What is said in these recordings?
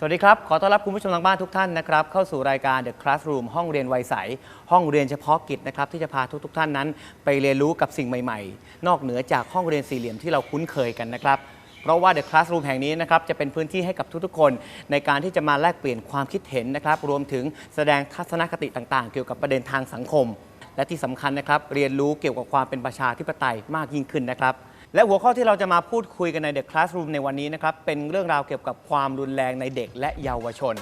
สวัสดีครับ ขอต้อนรับคุณผู้ชมทางบ้านทุกท่านนะครับเข้าสู่รายการ The Classroom ห้องเรียนวัยใส ห้องเรียนเฉพาะกิจนะครับที่จะพาทุกๆท่านนั้น ไปเรียนรู้กับสิ่งใหม่ๆ นอกเหนือจากห้องเรียนสี่เหลี่ยมที่เราคุ้นเคยกันนะครับ เพราะว่า The Classroom แห่งนี้นะครับจะเป็นพื้นที่ให้กับทุกๆ คน ในการที่จะมาแลกเปลี่ยนความคิดเห็นนะครับรวมถึงแสดงทัศนคติต่างๆ เกี่ยวกับประเด็นทางสังคม และที่สำคัญนะครับเรียนรู้เกี่ยวกับความเป็นประชาธิปไตยมากยิ่งขึ้นนะครับ และหัวข้อที่เราจะมาพูดคุยกันใน The Classroom ในวันนี้นะครับ เป็นเรื่องราวเกี่ยวกับความรุนแรงในเด็กและเยาวชน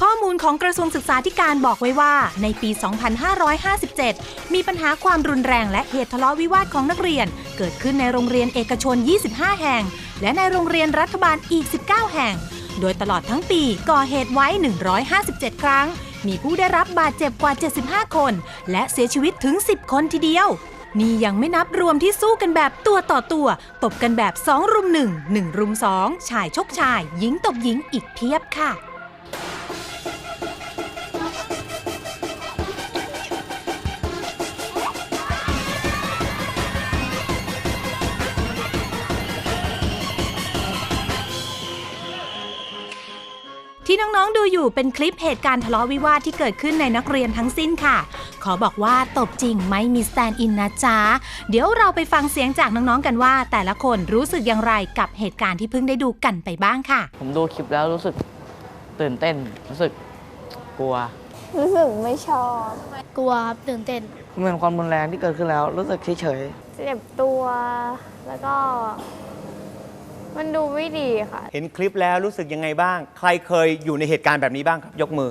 ข้อมูลของกระทรวงศึกษาธิการบอกไว้ว่าในปี 2557 มีปัญหาความรุนแรงและเหตุทะเลาะวิวาทของนักเรียน เกิดขึ้นในโรงเรียนเอกชน 25 แห่ง และในโรงเรียนรัฐบาลอีก 19 แห่ง โดยตลอดทั้งปีก่อเหตุไว้ 157 ครั้ง มีผู้ได้รับบาดเจ็บกว่า 75 คน และเสียชีวิตถึง 10 คนทีเดียว นี่ยังไม่นับรวมที่สู้กันแบบตัวต่อตัว ตบกันแบบ 2 รุม 1 1 รุม 2 ชายชกชาย หญิงตบหญิงอีกเพียบค่ะ ที่น้องๆดูอยู่เป็นคลิปเหตุการณ์ทะเลาะวิวาทที่เกิดขึ้นในนักเรียนทั้งสิ้นค่ะ ขอบอกว่าตบจริงไม่มีสแตนด์อินนะจ๊ะ เดี๋ยวเราไปฟังเสียงจากน้องๆกันว่า แต่ละคนรู้สึกอย่างไรกับเหตุการณ์ที่เพิ่งได้ดูกันไปบ้างค่ะ ผมดูคลิปแล้วรู้สึกตื่นเต้น รู้สึกกลัว รู้สึกไม่ชอบ กลัวครับตื่นเต้น เหมือนความรุนแรงที่เกิดขึ้นแล้ว รู้สึกเฉยเจ็บตัวแล้วก็ มันดูไม่ดีค่ะ เห็นคลิปแล้วรู้สึกยังไงบ้าง ใครเคยอยู่ในเหตุการณ์แบบนี้บ้างครับ ยกมือ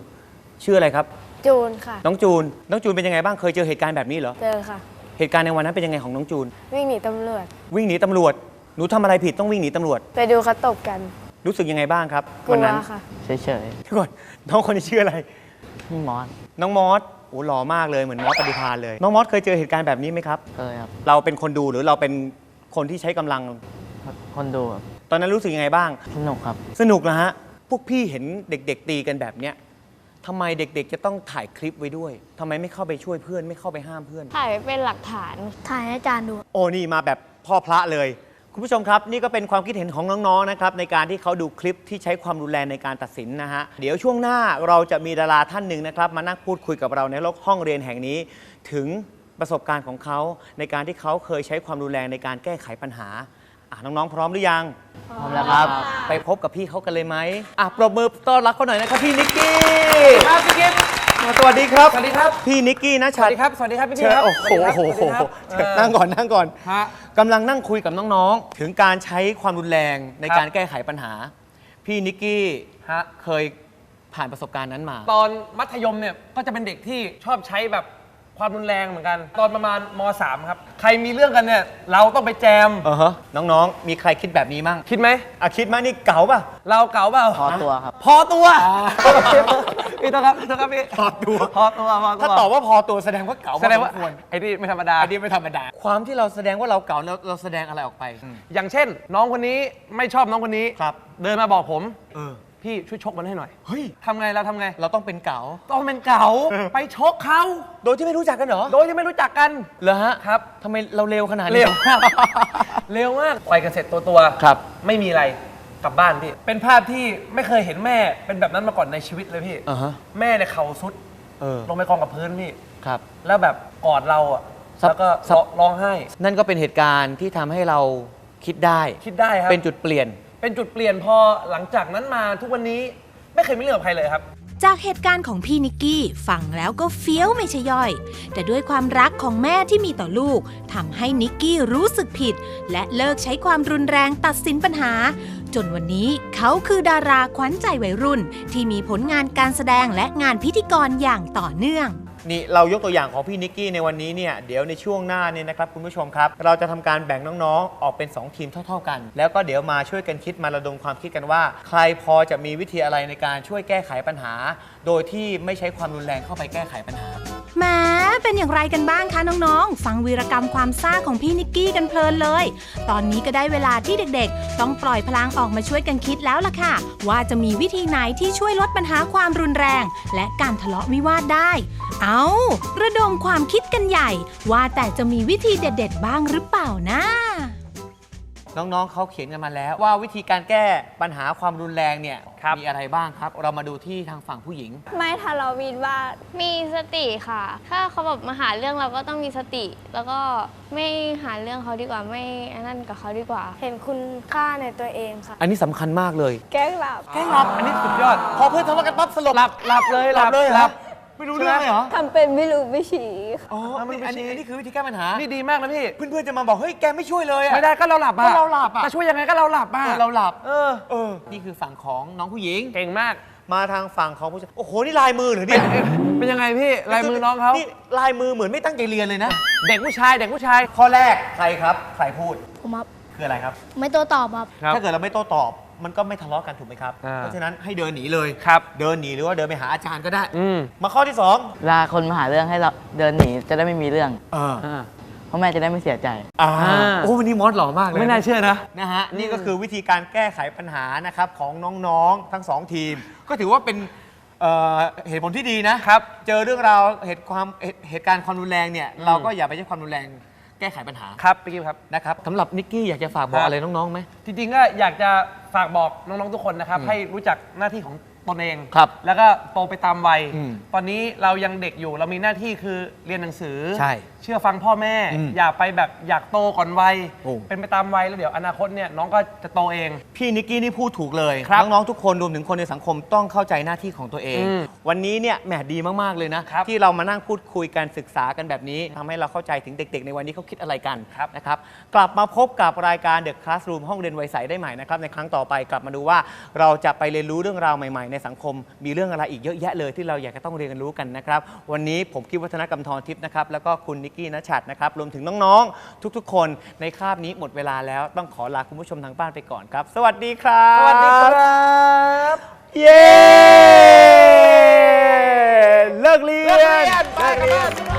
ชื่ออะไรครับ จูนค่ะ น้องจูน น้องจูนเป็นยังไงบ้าง เคยเจอเหตุการณ์แบบนี้เหรอ เจอค่ะ เหตุการณ์ในวันนั้นเป็นยังไงของน้องจูน วิ่งหนีตำรวจ วิ่งหนีตำรวจ หนูทำอะไรผิดต้องวิ่งหนีตำรวจ ไปดูเขาตบกัน รู้สึกยังไงบ้างครับกลัวันวนั้นค่ะๆเฉยเดี๋ยวก่อนน้องคนนี้ชื่ออะไรๆพี่มอสน้องมอส โอ้หล่อมากเลยเหมือนมอสปฏิภาณเลย น้องมอสเคยเจอเหตุการณ์แบบนี้ไหมครับ เคยครับ เราเป็นคนดูหรือเราเป็นคนที่ใช้กำลัง คนดูแบบตอนนั้นรู้สึกยังไงบ้าง สนุกครับ สนุกนะฮะ พวกพี่เห็นเด็กๆตีกันแบบเนี้ยทำไมเด็กๆ จะต้องถ่ายคลิปไว้ด้วยทำไมไม่เข้าไปช่วยเพื่อน ไม่เข้าไปห้ามเพื่อน ถ่ายไว้เป็นหลักฐาน ถ่ายให้อาจารย์ดู โอ้นี่มาแบบพ่อพระเลย คุณผู้ชมครับ นี่ก็เป็นความคิดเห็นของน้องๆนะครับในการที่เขาดูคลิปที่ใช้ความรุนแรงในการตัดสินนะฮะเดี๋ยวช่วงหน้าเราจะมีดาราท่านหนึ่งนะครับ มานั่งพูดคุยกับเราในโลกห้องเรียนแห่งนี้ ถึงประสบการณ์ของเขาในการที่เขาเคยใช้ความรุนแรงในการแก้ไขปัญหา อะน้องๆ พร้อมหรือยัง พร้อมแล้วครับ ไปพบกับพี่เขากันเลยไหมอะปรบมือต้อนรับเขาหน่อยนะครับพี่นิกกี้ครับพี่กิฟต์สวัสดีครับ สวัสดีครับ พี่นิกกี้นะสชัวัดสดีครับ สวัสดีครับพี่เชิพี่ญครับ โอ้โหสวัสดีครับเชิญนั่งก่อน นั่งก่อนฮะกำลังนั่งคุยกับน้องๆ ถึงการใช้ความรุนแรงในครับการแก้ไขปัญหา พี่นิกกี้ฮะเคยผ่านประสบการณ์นั้นมา ตอนมัธยมเนี่ย ก็จะเป็นเด็กที่ชอบใช้แบบ ความรุนแรงเหมือนกัน ตอนประมาณม .3 ครับ ใครมีเรื่องกันเนี่ย เราต้องไปแจม เออฮะน้องๆ มีใครคิดแบบนี้มั่งคิดไหม อะคิดไหมนี่เก๋าป่ะ เราเก่าเปล่า พอตัวครับ พอตัวพี่ต้องครับพี่ต้องครับพี่พอตัว พอตัวพอตัวถ้าตอบว่าพอตัวแสดงว่าเก๋าแสดงว่าพอควรไอ้นี่ไม่ธรรมดา อันนี้ไม่ธรรมดา ความที่เราแสดงว่าเราเก๋าเราเราแสดงอะไรออกไป อย่างเช่น น้องคนนี้ไม่ชอบน้องคนนี้ ครับ เดินมาบอกผม เออ พี่ช่วยชกมันให้หน่อยเฮ้ยทำไงเราทำไง เราต้องเป็นเก๋า ต้องเป็นเก่าไปชกเขาโดยที่ไม่รู้จักกันเหรอโดยที่ไม่รู้จักกัน เหรอฮะครับ ทำไมเราเร็วขนาดนี้ เร็วมาก เร็วมากไปกันเสร็จตัวตัวๆครับ ไม่มีอะไรกลับบ้านพี่ เป็นภาพที่ไม่เคยเห็นแม่เป็นแบบนั้นมาก่อนในชีวิตเลยพี่ อ่าฮะ แม่เนี่ยเข่าสุดเออ ลงไปกองกับพื้นพี่ ครับ แล้วแบบกอดเราอะ ซับแล้วก็ซับ ร้องไห้ นั่นก็เป็นเหตุการณ์ที่ทำให้เราคิดได้ คิดได้ครับ เป็นจุดเปลี่ยน เป็นจุดเปลี่ยนพอหลังจากนั้นมาทุกวันนี้ไม่เคยมีเรื่องกับใครเลยครับ จากเหตุการณ์ของพี่นิกกี้ฟังแล้วก็เฟี้ยวไม่ใช่ย่อย แต่ด้วยความรักของแม่ที่มีต่อลูกทำให้นิกกี้รู้สึกผิด และเลิกใช้ความรุนแรงตัดสินปัญหา จนวันนี้เขาคือดาราขวัญใจวัยรุ่น ที่มีผลงานการแสดงและงานพิธีกรอย่างต่อเนื่อง นี่เรายกตัวอย่างของพี่นิกกี้ในวันนี้เนี่ยเดี๋ยวในช่วงหน้าเนี่ยนะครับคุณผู้ชมครับ เราจะทำการแบ่งน้องๆ ออกเป็น 2 ทีมเท่า ๆกัน แล้วก็เดี๋ยวมาช่วยกันคิดมาระดมความคิดกันว่า ใครพอจะมีวิธีอะไรในการช่วยแก้ไขปัญหา โดยที่ไม่ใช้ความรุนแรงเข้าไปแก้ไขปัญหา เป็นอย่างไรกันบ้างคะน้องๆ ฟังวีรกรรมความซ่าของพี่นิกกี้กันเพลินเลย ตอนนี้ก็ได้เวลาที่เด็กๆ ต้องปล่อยพลังออกมาช่วยกันคิดแล้วล่ะค่ะ ว่าจะมีวิธีไหนที่ช่วยลดปัญหาความรุนแรง และการทะเลาะวิวาทได้ เอาระดมความคิดกันใหญ่ ว่าแต่จะมีวิธีเด็ด ๆ บ้างหรือเปล่านะ น้องๆเขาเขียนกันมาแล้ว ว่าวิธีการแก้ปัญหาความรุนแรงเนี่ยครับ มีอะไรบ้างครับ เรามาดูที่ทางฝั่งผู้หญิง ไม่ทะเลาะวิวาทมีสติค่ะ ถ้าเขาแบบมาหาเรื่องเราก็ต้องมีสติ แล้วก็ไม่หาเรื่องเขาดีกว่า ไม่อันนั้นกับเขาดีกว่า เห็นคุณค่าในตัวเองค่ะ อันนี้สำคัญมากเลยแกล้งหลับแกล้งหลับอันนี้สุดยอด พอเพื่อนทะเลาะกันปั๊บสลบหลับหลับเลยหลับเลยเหรอหลับไม่รู้เรื่องเลยเหรอ ทำเป็นไม่รู้ไม่ชี้ อ๋อเอามันอันนี้ไปชี้ อันนี้คือวิธีแก้ปัญหา นี่ดีมากนะพี่ เพื่อนๆจะมาบอก เฮ้ย แกไม่ช่วยเลยอะ ไม่ได้ก็เราหลับอะก็เราหลับอะจะช่วยยังไงก็เราหลับอะเออเราหลับ เออ เออ นี่คือฝั่งของน้องผู้หญิง เก่งมาก มาทางฝั่งของผู้ชาย โอ้โห นี่ลายมือเหรอเนี่ยเป็นยังไงพี่ลายมือน้องเขานี่ลายมือเหมือนไม่ตั้งใจเรียนเลยนะ เด็กผู้ชายเด็กผู้ชาย ข้อแรกใครครับ ใครพูด ผมครับคืออะไรครับ ไม่โตัวตอบครับครับ ถ้าเกิดเราไม่โต้ตอบ มันก็ไม่ทะเลาะกันถูกไหมครับ อ่า เพราะฉะนั้นให้เดินหนีเลย ครับ เดินหนีหรือว่าเดินไปหาอาจารย์ก็ได้ อืมมาข้อที่สองเวลาคนมาหาเรื่องให้เราเดินหนีจะได้ไม่มีเรื่องเอออ่า เพราะแม่จะได้ไม่เสียใจ อ่าอ่า โอ้วันนี้มอสหล่อมากเลย ไม่น่าเชื่อนะ นะฮะนี่ก็คือวิธีการแก้ไขปัญหานะครับของน้องๆ ทั้งสองทีม ก็ถือว่าเป็นเอ่อเหตุผลที่ดีนะครับ เจอเรื่องราวเหตุความเหตุเหตุการณ์ความรุนแรงเนี่ยเราก็อย่าไปใช้ความรุนแรง แก้ไขปัญหาครับพี่กิ๊ฟครับ นะครับสำหรับนิกกี้อยากจะฝากบอกครับอะไรน้องๆไหม จริงๆก็อยากจะฝากบอกน้องๆทุกคนนะครับอืมให้รู้จักหน้าที่ของ ตนเองครับแล้วก็โตไปตามวัย อืมตอนนี้เรายังเด็กอยู่เรามีหน้าที่คือเรียนหนังสือ ใช่เชื่อฟังพ่อแม่ อืมอย่าไปแบบอยากโตก่อนวัย โอ้ เป็นไปตามวัยแล้วเดี๋ยวอนาคตเนี่ยน้องก็จะโตเอง พี่นิกกี้นี่พูดถูกเลยครับน้องๆทุกคนรวมถึงคนในสังคมต้องเข้าใจหน้าที่ของตัวเอง อืมวันนี้เนี่ยแหมดีมากๆเลยนะ ครับที่เรามานั่งพูดคุยกันศึกษากันแบบนี้ทำให้เราเข้าใจถึงเด็ก ๆ ในวันนี้เขาคิดอะไรกันครับ นะครับ กลับมาพบกับรายการ The Classroom ห้องเรียนวัยใสได้ใหม่นะครับในครั้งต่อไปกลับมาดูว่าเราจะไปเรียนรู้เรื่องราวใหม่ๆในสังคมมีเรื่องอะไรอีกเยอะแยะเลยที่เราอยากจะต้องเรียนรู้กันนะครับ วันนี้ผมคิดวัฒนกรรมทรทิพย์นะครับแล้วก็คุณนิกกี้นชัดนะครับรวมถึงน้องๆ ทุกๆ คนในคาบนี้หมดเวลาแล้วต้องขอลาคุณผู้ชมทางบ้านไปก่อนครับ สวัสดีครับสวัสดีครับเย้เลิกเรียนเลิกเรียนไปกันบ้าน